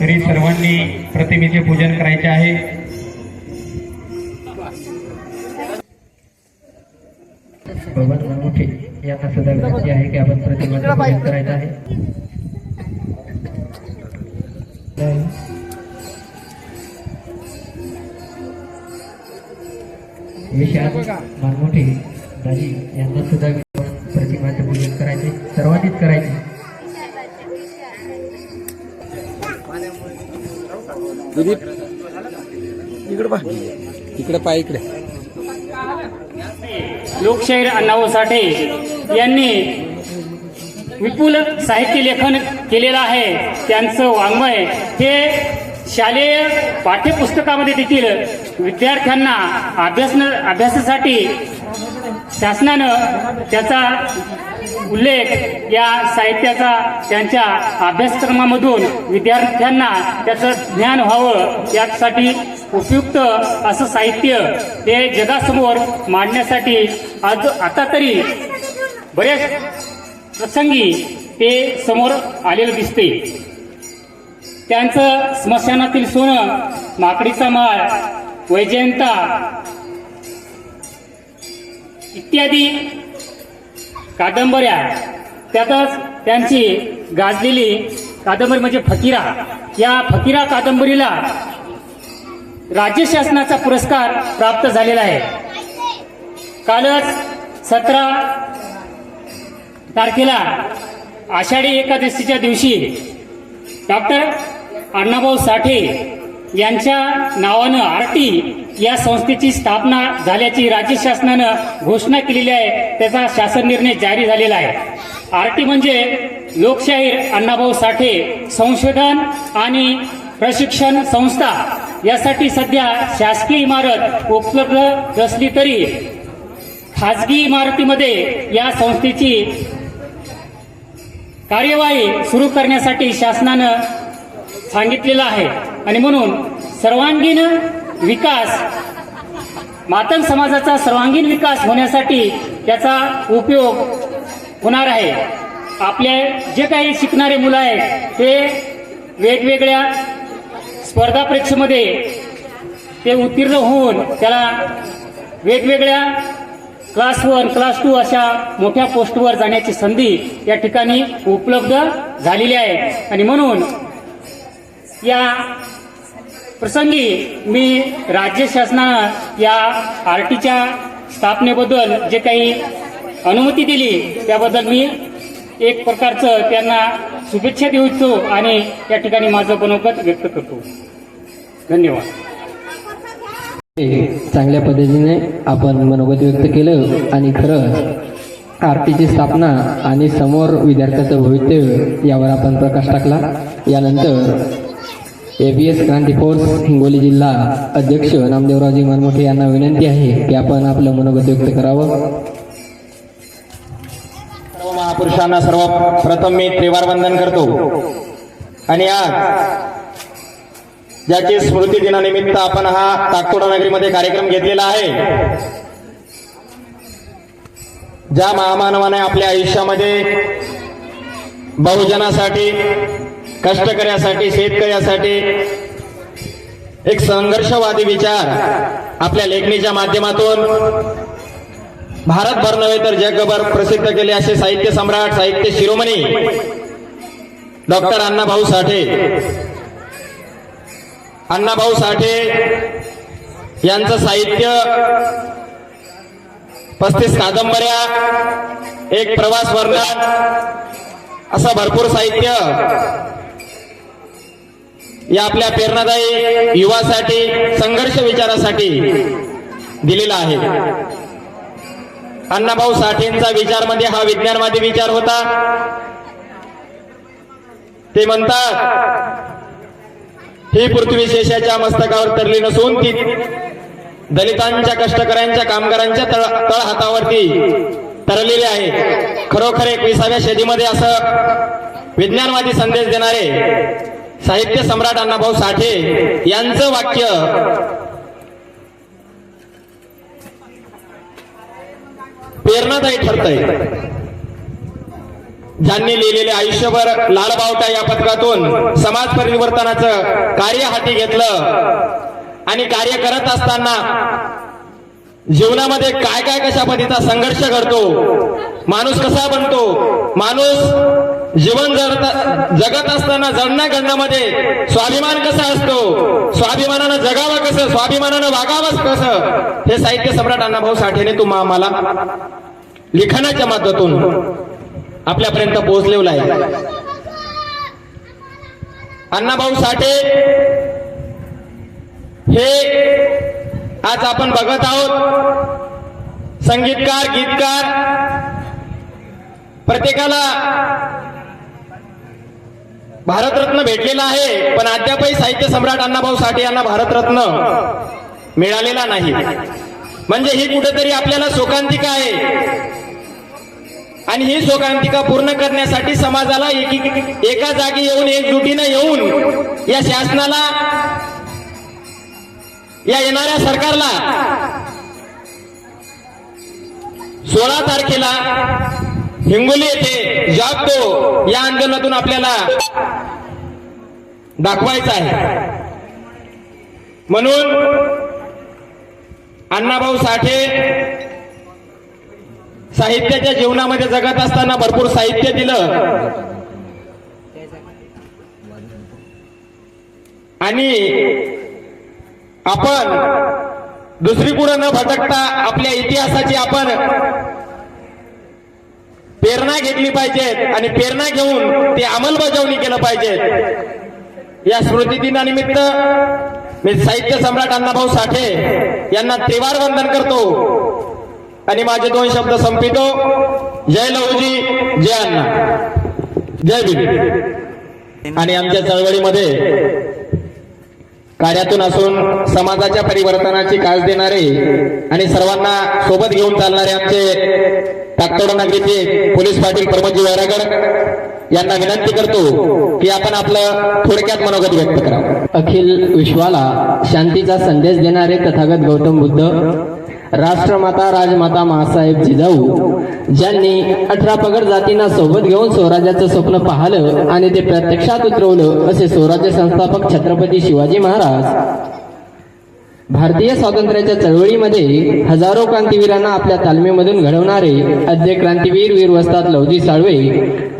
तरी सर्वांनी प्रतिमेचे पूजन करायचे आहे. भगवान मनमुखे यांना सुद्धा विनंती आहे की आपण प्रतिमेचं पूजन करायचं आहे. विशाल मनमुखे दाजी यांना सुद्धा दिलीप? इकडे पा इकडे पाय इकडे. लोकशाहीर अण्णाभाऊ साठे यांनी विपुल साहित्य लेखन केलेलं आहे. त्यांचं वाङ्मय हे शालेय पाठ्यपुस्तकामध्ये देखील विद्यार्थ्यांना अभ्यास अभ्यासासाठी शासनानं त्याचा उल्लेख या साहित्याचा त्यांच्या अभ्यासक्रमामधून विद्यार्थ्यांना त्याचं ज्ञान व्हावं यासाठी उपयुक्त असं साहित्य ते जगासमोर मांडण्यासाठी आज आता तरी बऱ्याच प्रसंगी ते समोर आलेलं दिसते त्यांचं स्मशानातील सोनं माकडीचा माळ वैजयंता इत्यादी कादंबऱ्या. त्यातच त्यांची गाजलेली कादंबरी म्हणजे फकीरा. या फकीरा कादंबरीला राज्य शासनाचा पुरस्कार प्राप्त झालेला आहे. कालच सतरा तारखेला आषाढी एकादशीच्या दिवशी डॉक्टर अण्णाभाऊ साठे यांच्या नावानं आरटी या संस्थेची स्थापना झाल्याची राज्य शासनानं घोषणा केलेली आहे त्याचा शासन निर्णय जारी झालेला आहे. आरटी म्हणजे लोकशाहीर अण्णाभाऊ साठे संशोधन आणि प्रशिक्षण संस्था. यासाठी सध्या शासकीय इमारत उपलब्ध असली तरी खाजगी इमारतीमध्ये या संस्थेची कार्यवाही सुरू करण्यासाठी शासनानं सांगितलेलं आहे. आणि म्हणून सर्वांगीण विकास मातंग समाजाचा सर्वांगीण विकास होण्यासाठी त्याचा उपयोग होणार आहे. आपले जे काही शिकणारे मुलं आहेत ते वेगवेगळ्या स्पर्धा परीक्षेमध्ये ते उत्तीर्ण होऊन त्याला वेगवेगळ्या क्लास वन क्लास टू अशा मोठ्या पोस्टवर जाण्याची संधी या ठिकाणी उपलब्ध झालेली आहे. आणि म्हणून या प्रसंगी मी राज्य शासनानं या आर टीच्या स्थापनेबद्दल जे काही अनुमती दिली त्याबद्दल मी एक प्रकारचं त्यांना शुभेच्छा देऊ इच्छितो आणि या ठिकाणी माझं मनोगत व्यक्त करतो. धन्यवाद. चांगल्या पद्धतीने आपण मनोगत व्यक्त केलं आणि खरं आरटीची स्थापना आणि समोर विद्यार्थ्याचं भवितव्य यावर आपण प्रकाश टाकला. यानंतर एबीएस क्रांती फोर्स हिंगोली जिल्हा अध्यक्ष नामदेवरावजी मनमोठे यांना विनंती आहे की आपण आपलं मनोगत व्यक्त करावं. सर्व महापुरुषांना सर्वप्रथम मी त्रिवार वंदन करतो. आणि आज ज्याची स्मृती दिनानिमित्त आपण हा ताकतोडा नगरीमध्ये कार्यक्रम घेतलेला आहे ज्या महामानवाने आपल्या आयुष्यामध्ये बहुजनासाठी कष्टकऱ्यासाठी शेतकऱ्यासाठी एक संघर्षवादी विचार आपल्या लेखणीच्या माध्यमातून भारतभर नव्हे तर जगभर प्रसिद्ध केले असे साहित्य सम्राट साहित्य शिरोमणी डॉक्टर अण्णाभाऊ साठे. अण्णाभाऊ साठे यांचं साहित्य पस्तीस कादंबऱ्या एक प्रवास वर्णन असं भरपूर साहित्य या आपल्या प्रेरणादायी युवासाठी संघर्ष विचारासाठी दिलेला आहे. अण्णाभाऊ साठेंचा विचार म्हणजे हा विज्ञानवादी विचार होता. ते म्हणतात ही पृथ्वी शेषाच्या मस्तकावर तरली नसून ती दलितांच्या कष्टकऱ्यांच्या कामगारांच्या तळ तळ हातावरती तरलेली आहे. खरोखर एकविसाव्या सदीमध्ये असं विज्ञानवादी संदेश देणारे साहित्य सम्राट अण्णाभाऊ साठे यांचं वाक्य. प्रेरणादायी ठरतंय. ज्यांनी लिहिलेले आयुष्यभर लालबावटा या पथकातून समाज परिवर्तनाचं कार्य हाती घेतलं आणि कार्य करत असताना जीवनामध्ये काय काय कशा पद्धतीचा संघर्ष घडतो माणूस कसा बनतो? माणूस जीवन जगत जगत असताना जडण्या घडण्यामध्ये स्वाभिमान कसा असतो? स्वाभिमानानं जगावं कसं? स्वाभिमानानं वागावं कसं? हे साहित्य सम्राट अण्णाभाऊ साठेने तुम्हा आम्हाला लिखाणाच्या माध्यमातून आपल्यापर्यंत पोहोचलेला आहे. अण्णाभाऊ साठे हे आज आपण बघत आहोत. संगीतकार गीतकार प्रत्येकाला भारतरत्न भेटलेला आहे पण अद्यापही साहित्य सम्राट अण्णाभाऊ साठे यांना भारतरत्न मिळालेला नाही. म्हणजे ही कुठेतरी आपल्याला शोकांतिका आहे. आणि ही शोकांतिका पूर्ण करण्यासाठी समाजाला एक एका जागी येऊन एकजुटीनं येऊन या शासनाला या येणाऱ्या सरकारला सोळा तारखेला हिंगोली येथे जागतो. या आंदोलनातून आपल्याला दाखवायचं आहे. म्हणून अण्णाभाऊ साठे साहित्याच्या जीवनामध्ये जगत असताना भरपूर साहित्य दिलं. आणि आपण दुसरी पुढं न भटकता आपल्या इतिहासाची आपण प्रेरणा घेतली पाहिजे आणि प्रेरणा घेऊन ते अंमलबजावणी केलं पाहिजे. या स्मृती दिनानिमित्त मी साहित्य सम्राट अण्णाभाऊ साठे यांना त्रिवार वंदन करतो. आणि माझे दोन शब्द संपितो. जय लहूजी जय अण्णा. जय भीम आणि आमच्या चळवळीमध्ये कार्यातून असून समाजाच्या परिवर्तनाची कास देणारे आणि सर्वांना सोबत घेऊन चालणारे आमचे टाकतोडा नगरीचे पोलीस पाटील प्रमोदजी वैरागड यांना विनंती करतो की आपण आपलं थोडक्यात मनोगत व्यक्त करावं. अखिल विश्वाला शांतीचा संदेश देणारे तथागत गौतम बुद्ध राष्ट्रमाता राजमाता महासाहेब जिजाऊ ज्यांनी अठरा पगड जातींना सोबत घेऊन स्वराज्याचं स्वप्न पाहिलं आणि ते प्रत्यक्षात उतरवलं असे स्वराज्य संस्थापक छत्रपती शिवाजी महाराज. भारतीय स्वातंत्र्याच्या चळवळीमध्ये हजारो क्रांतीवीरांना आपल्या तालमीमधून घडवणारे अद्य क्रांतीवीर वीर वस्तात लवजी साळवे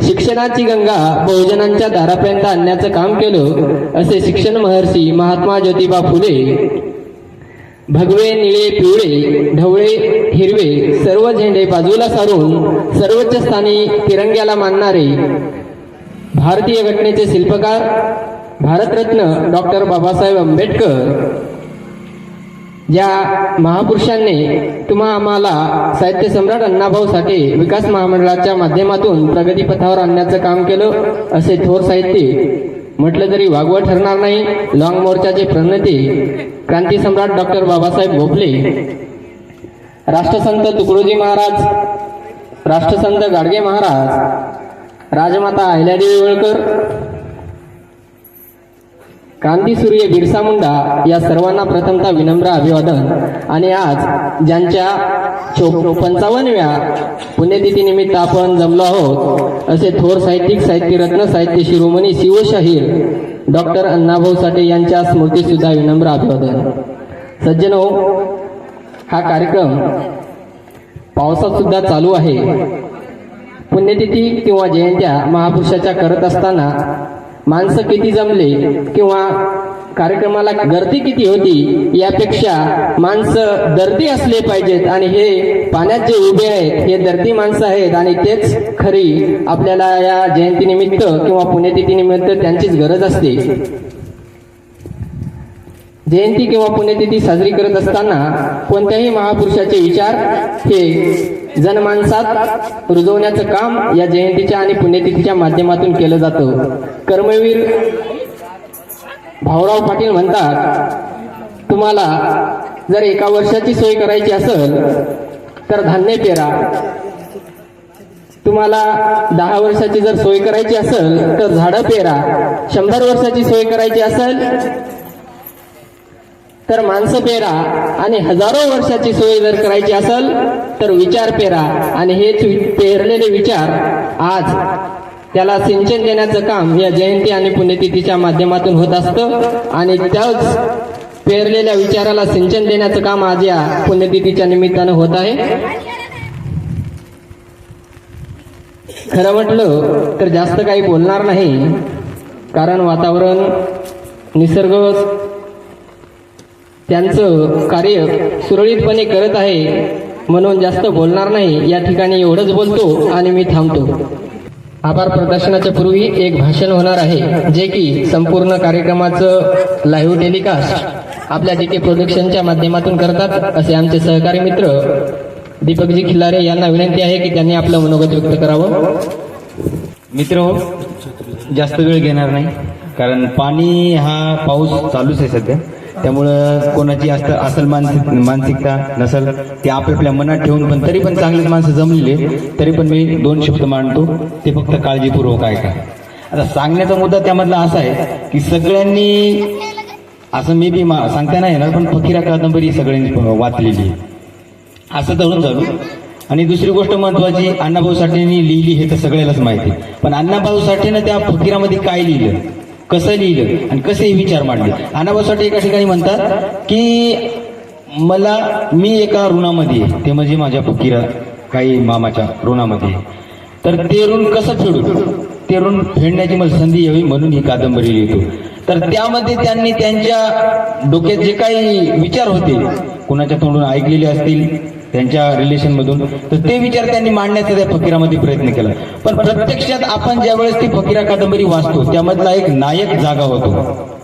शिक्षणाची गंगा बहुजनांच्या दारापर्यंत आणण्याचं काम केलं असे शिक्षण महर्षी महात्मा ज्योतिबा फुले भगवे निळे पिवळे ढवळे हिरवे सर्व झेंडे बाजूला सारून सर्वोच्च स्थानी तिरंग्याला मानणारे भारतीय घटनेचे शिल्पकार भारतरत्न डॉक्टर बाबासाहेब आंबेडकर. ज्या महापुरुषांनी तुम्हा आम्हाला साहित्य सम्राट अण्णाभाऊ साठे विकास महामंडळाच्या माध्यमातून प्रगतीपथावर आणण्याचं काम केलं असे थोर साहित्य म्हटलं तरी वागवं ठरणार नाही. लॉंग मोर्चाचे प्रणेते क्रांती सम्राट डॉक्टर बाबासाहेब भोपले राष्ट्रसंत तुकडोजी महाराज राष्ट्रसंत गाडगे महाराज राजमाता अहिल्यादेवी होळकर क्रांतीसूर्य बिरसा मुंडा या सर्वांना प्रथमता विनम्र अभिवादन. आणि आज ज्यांच्या चो पंचावन्नव्या पुण्यतिथीनिमित्त आपण जमलो आहोत असे थोर साहित्यिक साहित्यरत्न साहित्य शिरोमणी शिवशाहीर डॉक्टर अण्णाभाऊ साठे यांच्या स्मृतीसुद्धा विनम्र अभिवादन. सज्जनो हो, हा कार्यक्रम पावसात सुद्धा चालू आहे. पुण्यतिथी किंवा जयंत्या महापुरुषाच्या करत असताना माणसं किती जमले किंवा कार्यक्रमाला गर्दी किती होती यापेक्षा माणसं दर्दी असले पाहिजेत आणि हे पाण्यात जे उभे आहेत हे दर्दी माणसं आहेत आणि तेच खरी आपल्याला या जयंतीनिमित्त किंवा पुण्यतिथीनिमित्त त्यांचीच गरज असते. जयंती किंवा पुण्यतिथी साजरी करत असताना कोणत्याही महापुरुषाचे विचार हे जनमानसात रुजवण्याचं काम या जयंतीच्या आणि पुण्यतिथीच्या माध्यमातून केलं जातं. कर्मवीर भाऊराव पाटील म्हणतात तुम्हाला जर एका वर्षाची सोय करायची असेल तर धान्य पेरा. तुम्हाला दहा वर्षाची जर सोय करायची असेल तर झाडं पेरा. शंभर वर्षाची सोय करायची असेल तर माणसं पेरा. आणि हजारो वर्षाची सोय जर करायची असेल तर विचार पेरा. आणि हेच पेरलेले विचार आज त्याला सिंचन देण्याचं काम या जयंती आणि पुण्यतिथीच्या माध्यमातून होत असतं. आणि त्याच पेरलेल्या विचाराला सिंचन देण्याचं काम आज या पुण्यतिथीच्या निमित्तानं होत आहे. खरं म्हटलं तर जास्त काही बोलणार नाही कारण वातावरण निसर्ग त्यांचं कार्य सुरळीतपणे करत आहे म्हणून जास्त बोलणार नाही. या ठिकाणी एवढंच बोलतो आणि मी थांबतो. आभार प्रदर्शनाच्या पूर्वी एक भाषण होणार आहे जे की संपूर्ण कार्यक्रमाचं लाईव्ह टेलिकास्ट आपल्या जी के प्रोडक्शनच्या माध्यमातून करतात. असे आमचे सहकारी मित्र दीपकजी खिल्लारे यांना विनंती आहे की त्यांनी आपलं मनोगत व्यक्त करावं. मित्र हो जास्त वेळ घेणार नाही कारण पाणी हा पाऊस चालूच आहे सध्या. त्यामुळं कोणाची असं असल मानसिक मानसिकता नसल ते आपापल्या मनात ठेवून पण तरी पण चांगलेच माणसं जमलेले तरी पण मी दोन शब्द मांडतो ते फक्त काळजीपूर्वक ऐका. आता सांगण्याचा मुद्दा त्यामधला असा आहे की सगळ्यांनी असं मी बी मा- सांगता नाही येणार पण फकीरा कादंबरी सगळ्यांनी वाचलेली आहे. असं धरून चालू आणि दुसरी गोष्ट महत्वाची अण्णाभाऊ साठेंनी लिहिली हे तर सगळ्यालाच माहिती पण अण्णाभाऊ साठेनं त्या फकीरामध्ये काय लिहिलं? कसं लिहिलं आणि कसे विचार मांडले. अण्णाभाऊ एका ठिकाणी म्हणतात की मला मी एका ऋणामध्ये आहे. ते म्हणजे माझ्या फकीरा काही मामाच्या ऋणामध्ये तर ते ऋण कसं फेडू? ते ऋण फेडण्याची मला संधी यावी म्हणून ही कादंबरी लिहितो. तर त्यामध्ये त्यांनी त्यांच्या डोक्यात जे काही विचार होते कुणाच्या तोंडून ऐकलेले असतील त्यांच्या रिलेशन मधून. तर ते विचार त्यांनी मांडण्याचा त्या फकीरामध्ये प्रयत्न केला. पण प्रत्यक्षात आपण ज्यावेळेस ती फकीरा कादंबरी वाचतो त्यामधला एक नायक जागा होतो.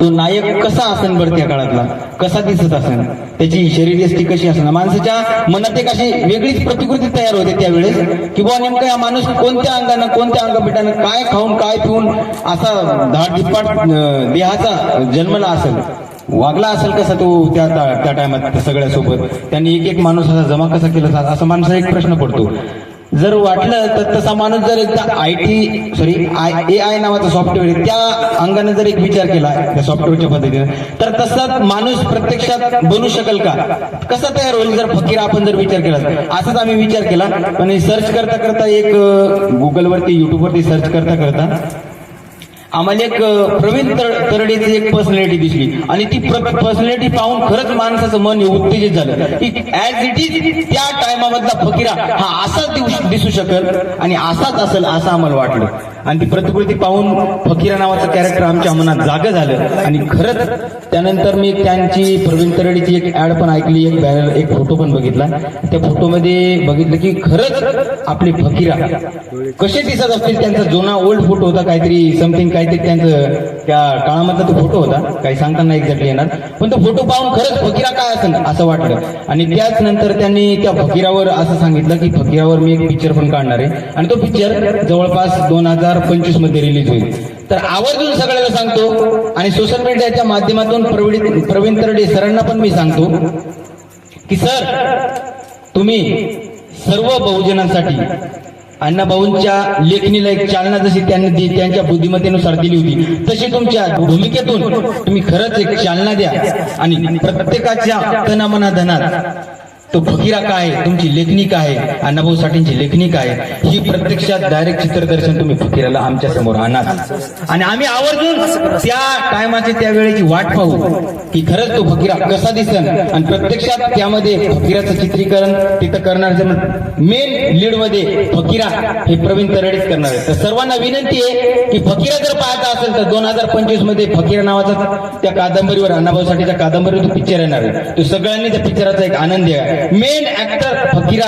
तो नायक कसा असेल बरं त्या काळातला? कसा दिसत असेल त्याची शरीरयष्टी कशी असेल माणसाच्या मनात एक अशी वेगळीच प्रतिकृती तयार होते त्यावेळेस की बुवा नेमका हा माणूस कोणत्या अंगानं कोणत्या अंगपिठानं काय खाऊन काय पिऊन असा धाडधिपाट देहाचा जन्मला असेल. वागला असेल कसा तो त्या त्या टायमात सगळ्यासोबत? त्यांनी एक एक माणूस असा जमा कसा केला असा? माणसा एक प्रश्न पडतो. जर वाटलं तर तसा माणूस जर एकदा I T sorry A I I नावाचा सॉफ्टवेअर आहे त्या अंगाने जर एक विचार केला त्या सॉफ्टवेअरच्या पद्धतीने तर तसा माणूस प्रत्यक्षात बनू शकेल का? कसा तयार होईल जर फकीर आपण जर विचार केला? असाच आम्ही विचार केला पण सर्च करता करता एक गुगलवरती युट्यूबवरती सर्च करता करता आम्हाला एक प्रवीण तर- तरडेची एक पर्सनॅलिटी दिसली. आणि ती पर्सनॅलिटी पाहून खरंच माणसाचं मन हे उत्तेजित झालं. की ऍज इट इज त्या टायमामधला फकीरा हा असाच दिसू शकेल आणि असाच असेल असं आम्हाला वाटलं. आणि ती प्रतिकृती पाहून फकीरा नावाचं कॅरेक्टर आमच्या मनात जागं झालं. आणि खरंच त्यानंतर मी त्यांची प्रवीण तरडीची एक ऍड पण ऐकली एक बॅनर एक फोटो पण बघितला. त्या फोटोमध्ये बघितलं की खरंच आपले फकीरा कसे दिसत असतील त्यांचा जुना ओल्ड फोटो होता काहीतरी समथिंग काहीतरी त्यांचं त्या काळामधला तो फोटो होता. काही सांगताना एक्झॅक्टली येणार. पण तो फोटो पाहून खरंच फकीरा काय असेल असं वाटलं. आणि त्याच नंतर त्यांनी त्या फकीरावर असं सांगितलं की फकीरावर मी एक पिक्चर पण काढणार आहे. आणि तो पिक्चर जवळपास दोन हजार पंचवीसमध्ये रिलीज होईल. तर आवर्जून सगळ्याला सांगतो आणि सोशल मीडियाच्या माध्यमातून प्रवीण प्रवीण तरडे सरांना पण मी सांगतो की सर तुम्ही सर्व बहुजनांसाठी अण्णाभाऊंच्या लेखणीला एक चालना जशी त्यांनी दि- त्यांच्या बुद्धिमत्तेनुसार दिली होती तशी तुमच्या भूमिकेतून तुम्ही खरंच एक चालना द्या आणि प्रत्येकाच्या तनामना धनात तो फकीरा काय? आहे, तुमची लेखणी काय? आहे, अण्णाभाऊ साठेंची लेखणी काय? आहे, ही प्रत्यक्षात डायरेक्ट चित्रदर्शन तुम्ही फकीराला आमच्यासमोर आणा. आणि आम्ही आवर्जून त्या टायमाची त्या वेळेची वाट पाहू की खरंच तो फकीरा कसा दिसन आणि प्रत्यक्षात त्यामध्ये फकीराचं चित्रीकरण तिथं करणार मेन लीडमध्ये फकीरा हे प्रवीण तरडेच करणार आहे तर सर्वांना विनंती आहे की फकीरा जर पाहता असेल तर दोन हजार पंचवीसमध्ये फकीरा नावाचा त्या कादंबरीवर अण्णाभाऊ साठेच्या कादंबरीवर तो पिक्चर येणार आहे. तो सगळ्यांनी त्या पिक्चराचा एक आनंद आहे मेन ऍक्टर फकीरा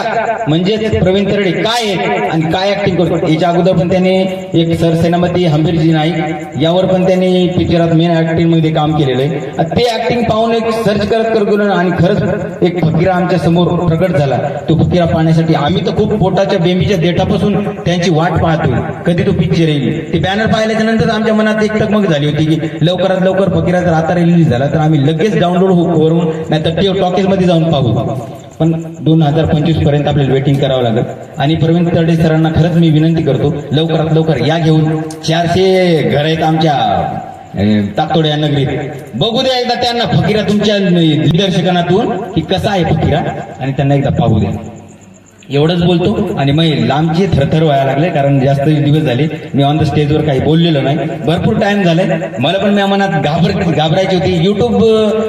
म्हणजे प्रवीण तरडे. काय आहे? आणि काय ऍक्टिंग करतो? याच्या अगोदर पण त्याने एक सरसेनापती हंबीरजी नाईक यावर पण त्यांनी पिक्चरात मेन ऍक्टिंगमध्ये काम केलेलं आहे. ते ऍक्टिंग पाहून एक सर्च करत करत गेलो आणि खरंच एक फकीरा आमच्यासमोर प्रकट झाला. तो फकीरा पाहण्यासाठी आम्ही तर खूप पोटाच्या बेंबीच्या देठापासून त्यांची वाट पाहतोय. कधी तो पिक्चर येईल? ते बॅनर पाहिल्याच्या नंतर आमच्या मनात एक टकमक झाली होती की लवकरात लवकर फकीरा जर आता रिलीज झाला तर आम्ही लगेच डाउनलोड हो- करून नाहीतर टॉकीजमध्ये जाऊन पाहू. पण दोन हजार पंचवीसपर्यंत आपल्याला वेटिंग करावं लागेल. आणि प्रवीण तरडे सरांना खरंच मी विनंती करतो लवकरात लवकर या घेऊन चारशे घर आहेत आमच्या अं, तातोड्या नगरीत. बघू द्या एकदा त्यांना फकीरा तुमच्या दिग्दर्शकांतून की कसा आहे फकीरा आणि त्यांना एकदा पाहू द्या. एवढंच बोलतो आणि मग लांबचे थरथर व्हायला लागले कारण जास्त दिवस झाले मी ऑन द स्टेजवर काही बोललेलो नाही. भरपूर टाइम झालाय. मला पण मी मनात घाबर घाबरायची होती. युट्यूब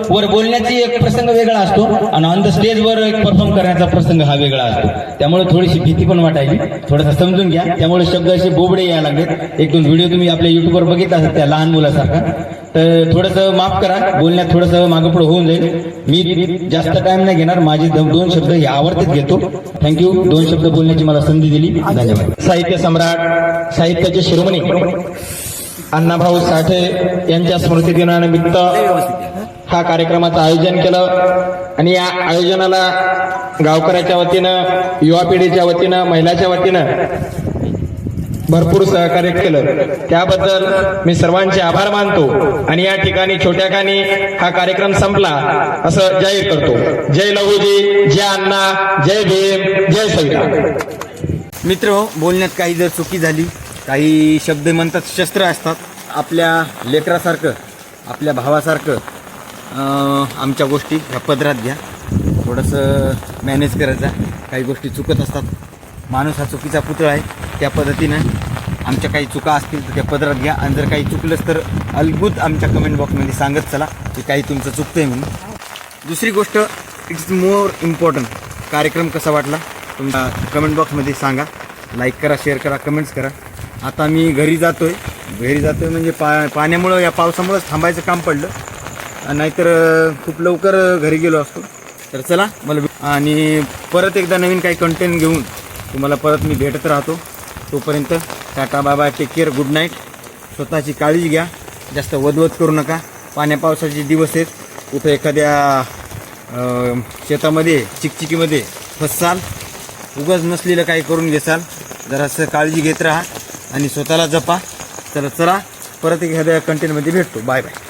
वर बोलण्याची एक प्रसंग वेगळा असतो आणि ऑन द स्टेजवर एक परफॉर्म करण्याचा प्रसंग हा वेगळा असतो. त्यामुळे थोडीशी भीती पण वाटायची. थोडंसं समजून घ्या. त्यामुळे शब्द असे बोबडे यायला लागलेत. एक दोन व्हिडिओ तुम्ही आपल्या युट्यूबवर बघितला असतात त्या लहान मुलासारखा. तर थोडंसं माफ करा. बोलण्यात थोडंसं मागं पुढे होऊन जाईल. मी जास्त टाइम नाही घेणार. माझे दोन दोन शब्द हे आवडतेच घेतो. थँक्यू दोन शब्द बोलण्याची मला संधी दिली. धन्यवाद. साहित्य सम्राट साहित्याचे शिरोमणी अण्णाभाऊ साठे यांच्या स्मृती दिनानिमित्त हा कार्यक्रमाचं आयोजन केलं. आणि या आयोजनाला गावकऱ्याच्या वतीनं युवा पिढीच्या वतीनं महिलाच्या वतीनं भरपूर सहकार्य केलं. त्याबद्दल मी सर्वांचे आभार मानतो आणि या ठिकाणी छोट्या खानी हा कार्यक्रम संपला असं जाहीर करतो. जय लहुजी जय अण्णा जय भीम जय सविता. मित्र हो, बोलण्यात काही जर चुकी झाली काही शब्द म्हणतात शस्त्र असतात आपल्या लेकरासारखं आपल्या भावासारखं आमच्या गोष्टी ह्या पदरात घ्या. थोडंसं मॅनेज करत जा. काही गोष्टी चुकत असतात. माणूस हा चुकीचा पुतळा आहे. त्या पद्धतीनं आमच्या काही चुका असतील तर त्या पदरात घ्या. आणि जर काही चुकलंच तर अलगूत आमच्या कमेंट बॉक्समध्ये सांगत चला की काही तुमचं चुकतं आहे म्हणून. दुसरी गोष्ट इट्स मोर इम्पॉर्टंट कार्यक्रम कसा वाटला? तुमच्या कमेंट बॉक्समध्ये सांगा. लाईक करा शेअर करा कमेंट्स करा. आता मी घरी जातोय. घरी जातोय म्हणजे पा पाण्यामुळं या पावसामुळंच थांबायचं काम पडलं. नाहीतर खूप लवकर घरी गेलो असतो. तर चला मला आणि परत एकदा नवीन काही कंटेंट घेऊन तुम्हाला परत मी भेटत राहतो. तोपर्यंत टाटा बाबा टेक केअर गुड नाईट. स्वतःची काळजी घ्या. जास्त वदवत करू नका. पाण्या पावसाचे दिवस आहेत. कुठं एखाद्या शेतामध्ये चिकचिकीमध्ये फसाल उगाच नसलेलं काही करून घेसाल जरासं काळजी घेत राहा आणि स्वतःला जपा. तर चला. परत एखाद्या कंटेंटमध्ये भेटतो. Bye bye